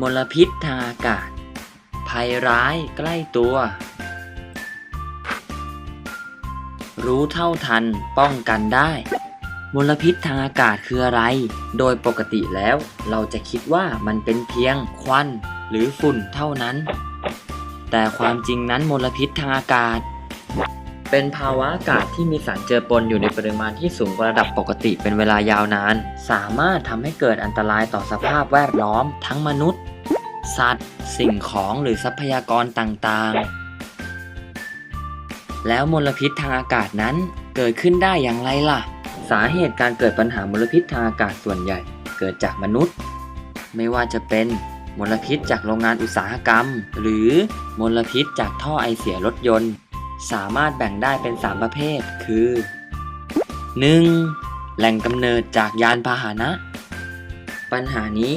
มลพิษทางอากาศ ภัยร้ายใกล้ตัว รู้เท่าทันป้องกันได้ มลพิษทางอากาศคืออะไร โดยปกติแล้วเราจะคิดว่ามันเป็นเพียงควันหรือฝุ่นเท่านั้น แต่ความจริงนั้นมลพิษทางอากาศ เป็นภาวะอากาศที่มีสารเจือปนอยู่ในปริมาณที่สูงกว่าระดับปกติเป็นเวลายาวนาน สามารถทำให้เกิดอันตรายต่อสภาพแวดล้อม ทั้งมนุษย์ สัตว์ สิ่งของหรือทรัพยากรต่างๆ แล้วมลพิษทางอากาศนั้นเกิดขึ้นได้อย่างไรล่ะ สาเหตุการเกิดปัญหามลพิษทางอากาศส่วนใหญ่ เกิดจากมนุษย์ ไม่ว่าจะเป็นมลพิษจากโรงงานอุตสาหกรรม หรือมลพิษจากท่อไอเสียรถยนต์ สามารถแบ่งได้เป็น 3 ประเภท คือ 1. แหล่งกำเนิดจากยานพาหนะ ปัญหานี้